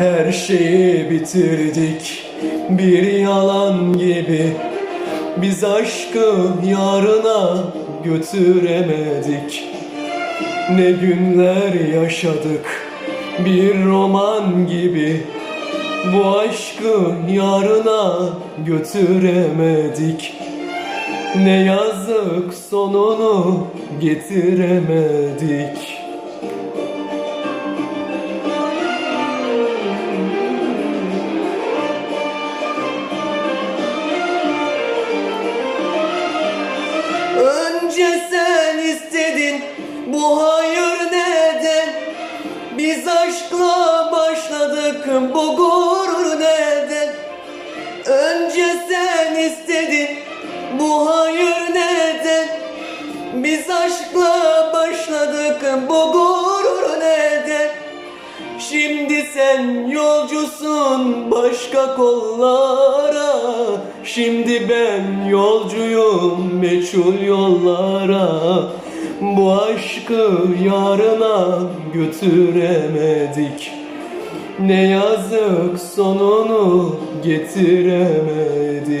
Her şeyi bitirdik. Bir yalan gibi Biz aşkı yarına götüremedik. Ne günler yaşadık bir roman gibi Bu aşkı yarına götüremedik. Ne yazık sonunu getiremedik Önce sen istedin bu hayır neden? Biz aşkla başladık bu gurur neden? Önce sen istedin bu hayır neden? Biz aşkla başladık bu gurur neden? Şimdi sen yolcusun başka kollara Şimdi ben yolcuyum meçhul yollara. Bu aşkı yarına götüremedik. Ne yazık sonunu getiremedik